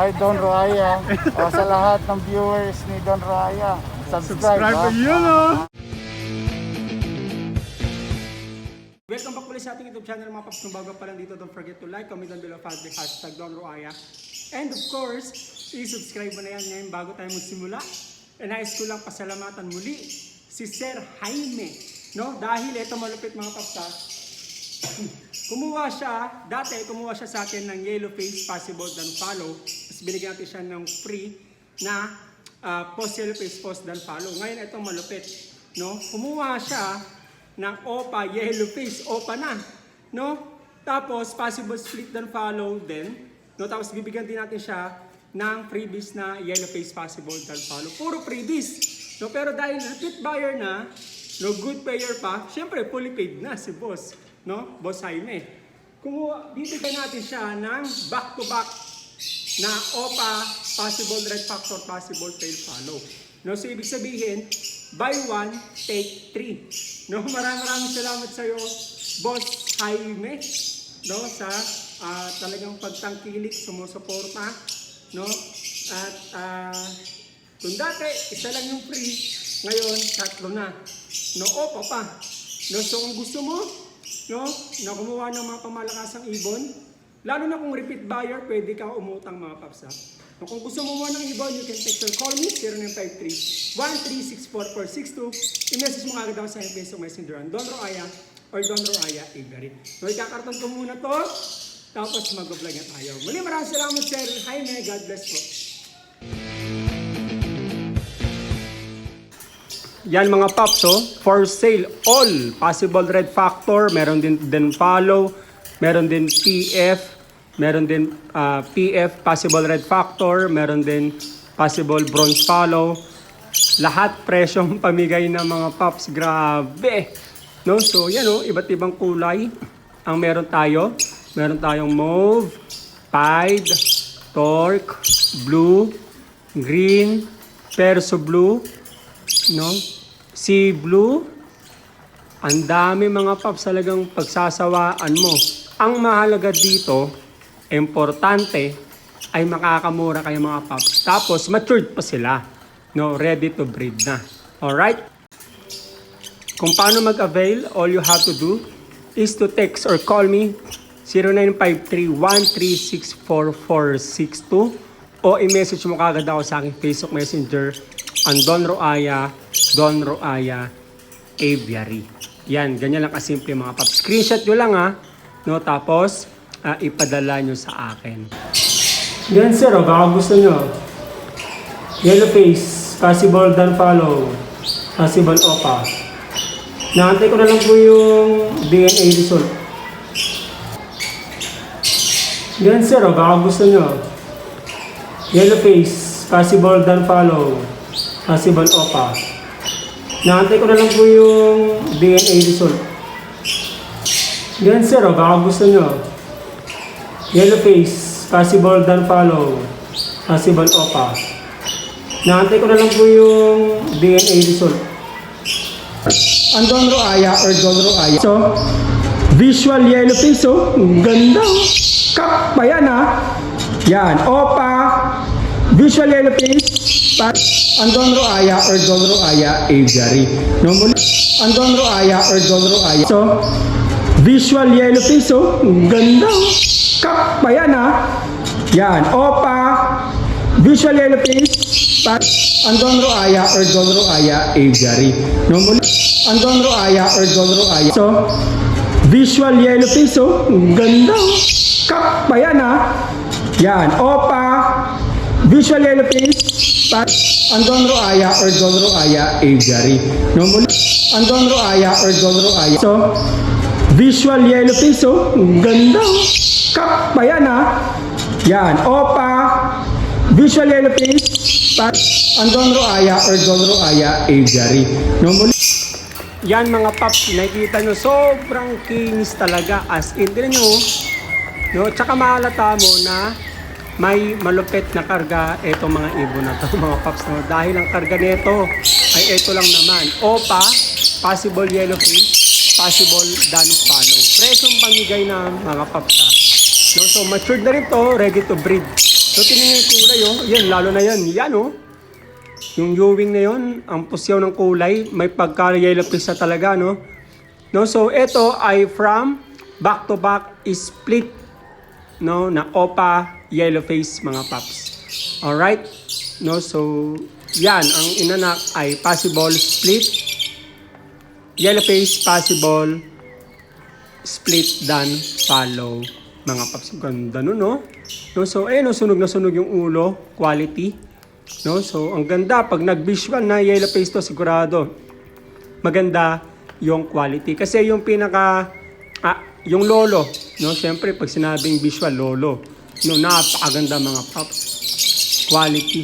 Hi, Don Roaya. o, sa lahat ng viewers ni Don Roaya, subscribe. Subscribe oh. yun, oh. Welcome back ulit sa ating YouTube channel mga paps. Kung bago pa lang dito, don't forget to like, comment down below, follow the hashtag Don Roaya. And of course, i-subscribe mo na yan ngayon bago tayo magsimula. E nais ko lang pasalamatan muli si Sir Jaime. No? Dahil ito malupit mga paps ha. Kumuha siya, dati kumuha siya sa akin ng yellow face possible than follow. Tapos binigyan natin siya ng free na ah, post yellow face post than follow. Ngayon ito malupit. No? Kumuha siya ng OPA yellow face, OPA na. No? Tapos possible split than follow din. No? Tapos bibigyan din natin siya ng freebies na yellow face possible than follow. Puro freebies. No? Pero dahil repeat buyer na, no good payer pa, syempre fully paid na si boss, no? Boss Jaime. Kumuha, bibigyan natin siya ng back-to-back na OPA, possible red factor, possible fail follow. No, so ibig sabihin, buy one, take three. No, maraming maraming salamat sa iyo, Boss Jaime, no, sa ah, talagang pagtangkilik, sumusuporta, no, at ah, kung dati, isa lang yung free, ngayon, tatlo na. No, opo pa. No, so kung gusto mo, no, na kumuha ng mga pamalakasang ibon, lalo na kung repeat buyer, pwede ka umutang mga paps. No, kung gusto mo muna ng ibon, you can text or call me, 0953-1364462. I-message mo agad ako sa Facebook Messenger ang Don Roaya or Don Roaya Avery. So, ikakarton ko muna to, tapos mag-vlog na tayo. Muli maraming salamat, Sir Jaime. God bless po. Yan mga paps, oh. for sale all possible red factor, meron din din follow, meron din PF, meron din ah, PF possible red factor, meron din possible bronze follow. Lahat presyong pamigay ng mga paps, grabe. No? So yan oh, iba't ibang kulay ang meron tayo. Meron tayong mauve, pied, torque, blue, green, perso blue, no? Sea blue. Ang dami mga paps talagang pagsasawaan mo. Ang mahalaga dito, importante, ay makakamura kayo mga paps. Tapos matured pa sila. No, ready to breed na. Alright? Kung paano mag-avail, all you have to do is to text or call me 0953-1364462 o i-message mo kagad ako sa aking Facebook Messenger ang Don Roaya, Don Roaya Aviary. Yan, ganyan lang kasimple mga pap. Screenshot nyo lang ha. No, tapos, ah, ipadala nyo sa akin. Yan sir, oh, baka gusto nyo. Yellow face, possible dan follow, possible opa. Naantay ko na lang po yung DNA result. Yan sir, oh, baka gusto nyo. Yellow face, possible dan follow, possible opa. Naantay ko na lang po yung DNA result. Yan sir, oh, baka gusto nyo. Yellow face, possible dan follow, possible opa. Naantay ko na lang po yung DNA result. Ang Don Roaya or Don Roaya. So, visual yellow face, oh. Ganda, oh. Kap pa yan, ha. Yan, opa, visual yellow face, pa ang Don Roaya or Don Roaya Aviary. No, muli, ang Don Roaya or Don Roaya. So, visual yellow face, Ganda, oh. Kap pa yan, ha. Yan, opa, visual yellow face, pa ang Don Roaya or Don Roaya Aviary. No, muli, ang Don Roaya or Don Roaya. So, visual yellow face, Ganda, oh. Kap pa yan, ha. Yan, opa, visual yellow face, pa ang Don Roaya or Don Roaya Aviary. No, muli, ang Don Roaya or Don Roaya. So, visual yellow face, oh. Ganda. Kap pa yan, ha. Yan, opa, visual yellow face, pa ang Don Roaya or Don Roaya Aviary. No, muli, yan mga paps, nakikita nyo, sobrang kinis talaga. As in, din nyo, no? Tsaka mahalata mo na may malupit na karga etong mga ibon na to, mga paps. No? Dahil ang karga nito ay ito lang naman. Opa, possible yellow face, possible dano follow. Presong pamigay na mga paps ha. No? So matured na rin to, ready to breed. So, tingnan yung kulay, oh. Yan, lalo na yan. Yan, oh. Yung Ewing na yon, ang pusyaw ng kulay, may pagka-yellow face na talaga, no? No, so ito ay from back-to-back split, no, na Opa yellow face mga paps. Alright? No, so yan, ang inanak ay possible split, yellow face, possible split, dan follow mga paps. Ganda no, no? No, so eh, no, sunog na sunog yung ulo, quality. No, so ang ganda pag nag-visual na yellow face to sigurado. Maganda yung quality kasi yung pinaka ah, yung lolo, no, syempre pag sinabing visual lolo, no, napakaganda mga paps. Quality.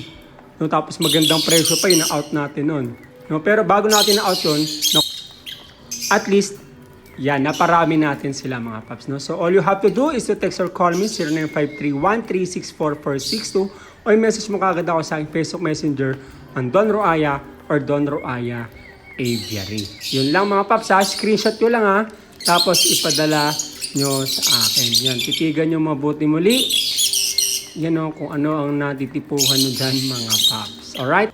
No, tapos magandang presyo pa yun out natin nun. No, pero bago natin na out yun, no, at least yan, naparami natin sila mga paps. No? So all you have to do is to text or call me 0953-1364462 o i-message mo kagad ako sa aking Facebook Messenger on Don Roaya or Don Roaya Aviary. Yun lang mga paps ha, screenshot nyo lang ha, tapos ipadala nyo sa akin. Yan, titigan nyo mabuti muli. Yan o, kung ano ang natitipuhan nyo dyan mga paps. Alright?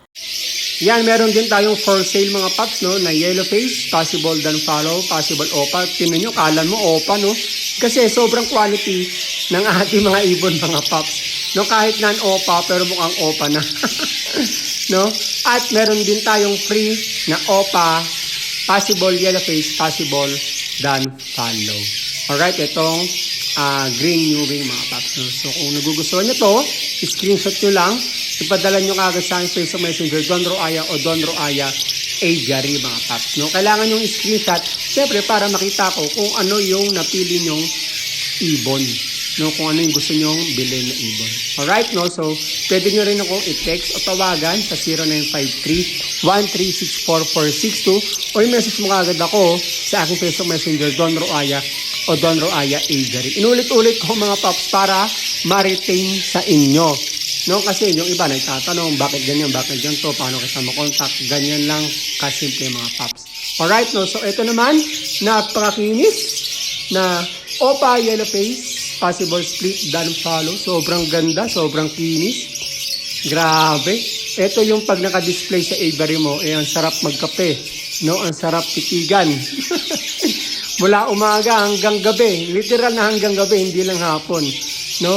Yan, meron din tayong for sale mga paps, no, na yellow face, possible dan follow, possible opa. Tinan nyo, kalan mo opa, no? Kasi sobrang quality ng ating mga ibon mga paps. No, kahit non-opa, pero mukhang opa na. no? At meron din tayong free na opa, possible yellow face, possible dan follow. Alright, itong ah, green new wing mga paps. No? So kung nagugustuhan nyo to, screenshot nyo lang, ipadala nyo kagad sa aking Facebook Messenger, Don Roaya o Don Roaya Aviary mga paps. No? Kailangan yung screenshot, syempre para makita ko kung ano yung napili nyong ibon. No, kung ano yung gusto nyong bilhin na ibon. Alright, no? So, pwede nyo rin ako i-text o tawagan sa 0953-1364462 o i-message mo kagad ako sa aking Facebook Messenger, Don Roaya o Don Roaya Aviary. Inulit-ulit ko mga paps para ma-retain sa inyo. No, kasi yung iba nagtatanong, bakit ganyan, bakit ganito, paano kita makontakt, ganyan lang kasimple mga paps. Alright, no, so ito naman, napakakinis na Opa Yellow Face, possible split, dan follow, sobrang ganda, sobrang kinis. Grabe. Ito yung pag naka-display sa aviary mo, eh ang sarap magkape. No, ang sarap titigan. Mula umaga hanggang gabi, literal na hanggang gabi, hindi lang hapon. No?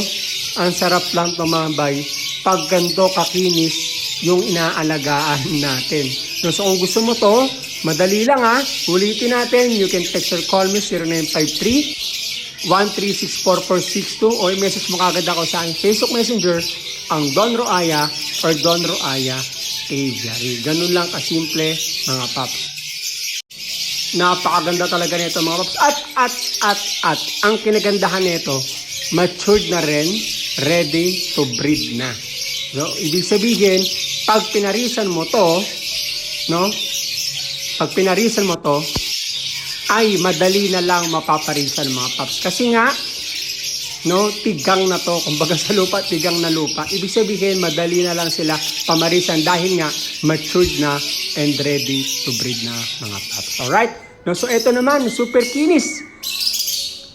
Ang sarap lang tumambay pag ganito kakinis yung inaalagaan natin. No, so kung gusto mo to, madali lang ha. Ulitin natin, you can text or call me 0953 1364462 o i-message mo kagad ako sa Facebook Messenger ang Don Roaya or Don Roaya Aviary. Ganun lang kasimple mga paps. Napakaganda talaga nito mga paps. At, at, at, at, ang kinagandahan nito, matured na rin, ready to breed na. So, ibig sabihin, pag pinarisan mo to, no? Pag pinarisan mo to, ay madali na lang mapaparisan mga paps. Kasi nga, no, tigang na to, kumbaga sa lupa, tigang na lupa. Ibig sabihin, madali na lang sila pamarisan dahil nga matured na and ready to breed na mga paps. Alright? No, so ito naman, super kinis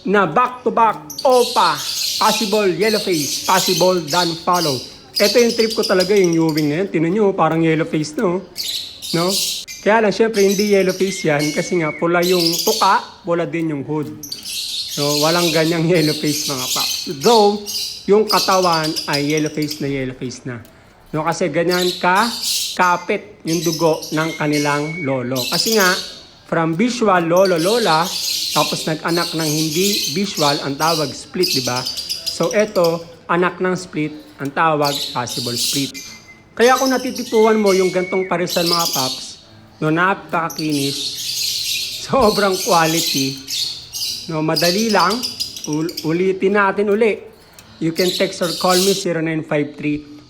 na back-to-back OPA, possible yellow face, possible dan follow. Ito yung trip ko talaga, yung Ewing na yan. Tinan nyo, parang yellow face no? No? Kaya lang, syempre, hindi yellow face yan kasi nga pula yung tuka, pula din yung hood. So, walang ganyang yellow face mga paps. Though, yung katawan ay yellow face na yellow face na. No, kasi ganyan ka kapit yung dugo ng kanilang lolo. Kasi nga, from visual lolo lola, tapos nag-anak ng hindi visual, ang tawag split, di ba? So, eto, anak ng split, ang tawag possible split. Kaya kung natitipuan mo yung gantong parisan mga paps, no, napakakinis, sobrang quality, no, madali lang, ul- ulitin natin uli. You can text or call me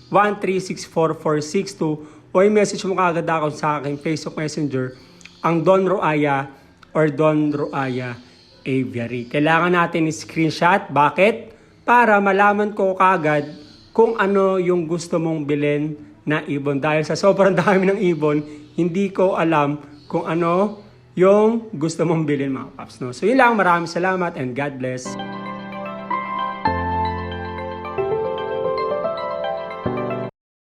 0953-1364462 o i-message mo kagad ako sa aking Facebook Messenger ang Don Roaya or Don Roaya Aviary. Kailangan natin i-screenshot. Bakit? Para malaman ko kagad kung ano yung gusto mong bilhin na ibon. Dahil sa sobrang dami ng ibon, hindi ko alam kung ano yung gusto mong bilhin mga paps. No? So yun lang, maraming salamat and God bless.